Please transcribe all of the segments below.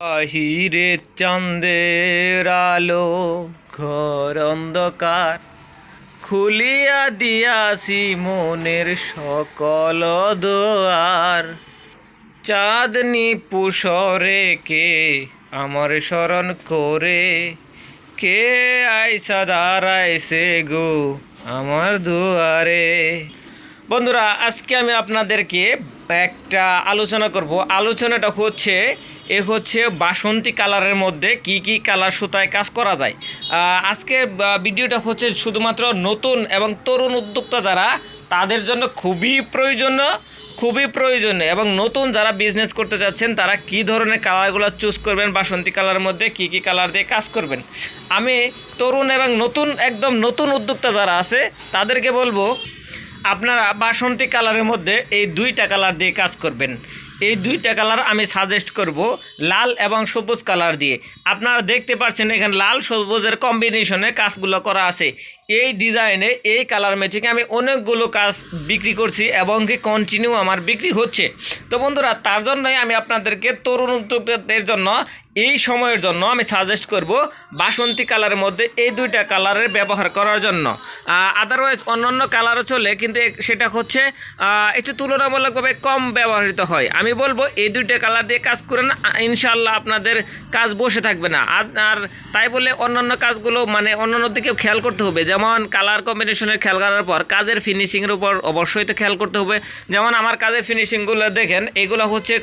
আহিরে চাঁদের আলো, ঘর অন্ধকার। খুলিয়া দিয়াছি মনের সকল দোয়ার। চাঁদনি পুষরে কে আমার স্মরণ করে? কে আইসা দাঁড়াইছে গো আমার দুয়ারে? বন্ধুরা, আজকে আমি আপনাদেরকে একটা আলোচনা করব। আলোচনাটা হচ্ছে এ হচ্ছে বাসন্তী কালারের মধ্যে কি কি কালার সুতায় কাজ করা যায়। আজকের ভিডিওটা হচ্ছে শুধুমাত্র নতুন এবং তরুণ উদ্যোক্তা যারা, তাদের জন্য খুবই প্রয়োজনীয় খুবই প্রয়োজনীয় এবং নতুন যারা বিজনেস করতে যাচ্ছেন, তারা কি ধরনের কালারগুলো চুজ করবেন, বাসন্তী কালারের মধ্যে কি কি কালার দিয়ে কাজ করবেন। আমি তরুণ এবং নতুন, একদম নতুন উদ্যোক্তা যারা আছে, তাদেরকে বলব, আপনারা বাসন্তী কালারের মধ্যে এই দুইটা কালার দিয়ে কাজ করবেন। এই দুইটা কালার আমি সাজেস্ট করব, লাল এবং সবুজ কালার দিয়ে। আপনারা দেখতে পাচ্ছেন এখানে লাল সবুজের কম্বিনেশনে কাজগুলো করা আছে। এই ডিজাইনে, এই কালার ম্যাচিংয়ে আমি অনেকগুলো কাজ বিক্রি করছি এবং কি কন্টিনিউ আমার বিক্রি হচ্ছে। তো বন্ধুরা, তার জন্যই আমি আপনাদেরকে তরুণ উদ্যোক্তাদের জন্য এই সময়ের জন্য আমি সাজেস্ট করব বাসন্তী কালারের মধ্যে এই দুইটা কালারের ব্যবহার করার জন্য। আদারওয়াইজ অন্যান্য কালারও চলে, কিন্তু সেটা হচ্ছে একটু তুলনামূলকভাবে কম ব্যবহৃত হয়। আমি বলব, এই দুইটা কালার দিয়ে কাজ করেন ইনশাল্লাহ আপনাদের কাজ বসে থাকবে না। আর আর তাই বলে অন্যান্য কাজগুলো মানে অন্যান্য দিকেও খেয়াল করতে হবে, যেমন কালার কম্বিনেশনের খেয়াল করার পর কাজের ফিনিশিংয়ের উপর অবশ্যই তো খেয়াল করতে হবে। যেমন আমার কাজের ফিনিশিংগুলো দেখেন, এগুলো হচ্ছে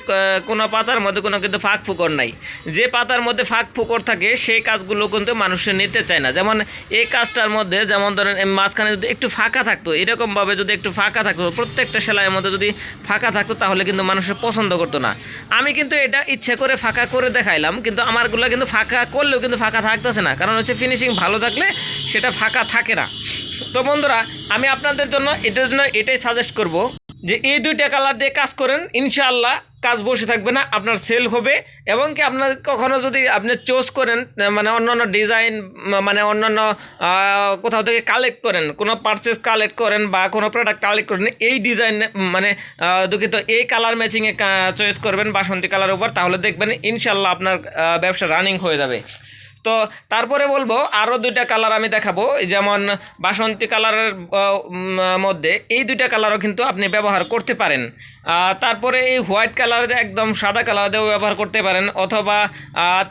কোনো পাতার মধ্যে কোনো কিন্তু ফাঁক ফুকর নাই। যে পাতার মধ্যে ফাঁক ফুকর থাকে, সেই কাজগুলো কিন্তু মানুষে নিতে চায় না। যেমন এই কাজটার মধ্যে, যেমন ধরেন মাঝখানে যদি একটু ফাঁকা থাকতো, এরকমভাবে যদি একটু ফাঁকা থাকতো, প্রত্যেকটা সেলাইয়ের মধ্যে যদি ফাঁকা থাকতো, তাহলে কিন্তু মানুষের পছন্দ করতো না। আমি কিন্তু এটা ইচ্ছে করে ফাঁকা করে দেখাইলাম, কিন্তু আমারগুলো কিন্তু ফাঁকা করলেও কিন্তু ফাঁকা থাকতেছে না। কারণ হচ্ছে ফিনিশিং ভালো থাকলে, সেটা ফাঁকা থাকে না। তো বন্ধুরা, আমি আপনাদের জন্য এটার জন্য এটাই সাজেস্ট করব যে এই দুইটা কালার দিয়ে কাজ করেন, ইনশাআল্লাহ কাজ বসে থাকবে না, আপনার সেল হবে এবং কি আপনার কখনো যদি আপনি চোজ করেন মানে অন্যান্য ডিজাইন মানে অন্যান্য কোথাও থেকে কালেক্ট করেন, কোনো পার্সেস কালেক্ট করেন বা কোনো প্রোডাক্ট কালেক্ট করেন, এই ডিজাইন মানে দুঃখিত, এই কালার ম্যাচিংয়ে চয়েস করবেন বাসন্তী কালার উপর, তাহলে দেখবেন ইনশাল্লাহ আপনার ব্যবসা রানিং হয়ে যাবে। তো তারপরে বলব আরও দুইটা কালার আমি দেখাবো। যেমন বাসন্তী কালারের মধ্যে এই দুইটা কালারও কিন্তু আপনি ব্যবহার করতে পারেন। তারপরে এই হোয়াইট কালার একদম সাদা কালার দিয়েও ব্যবহার করতে পারেন অথবা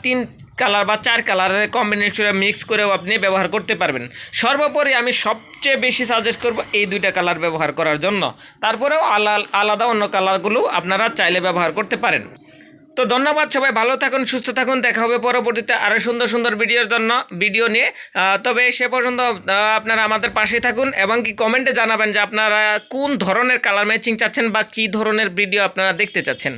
তিন কালার বা চার কালারের কম্বিনেশনে মিক্স করেও আপনি ব্যবহার করতে পারবেন। সর্বোপরি আমি সবচেয়ে বেশি সাজেস্ট করব এই দুইটা কালার ব্যবহার করার জন্য। তারপরেও আলা- আলাদা অন্য কালারগুলো আপনারা চাইলে ব্যবহার করতে পারেন। তো ধন্যবাদ সবাই, ভালো থাকুন, সুস্থ থাকুন, দেখা হবে পরবর্তীতে আরও সুন্দর সুন্দর ভিডিওর জন্য ভিডিও নিয়ে। তবে সে পর্যন্ত আপনারা আমাদের পাশেই থাকুন এবং কি কমেন্টে জানাবেন যে আপনারা কোন ধরনের কালার ম্যাচিং চাচ্ছেন বা কী ধরনের ভিডিও আপনারা দেখতে চাচ্ছেন।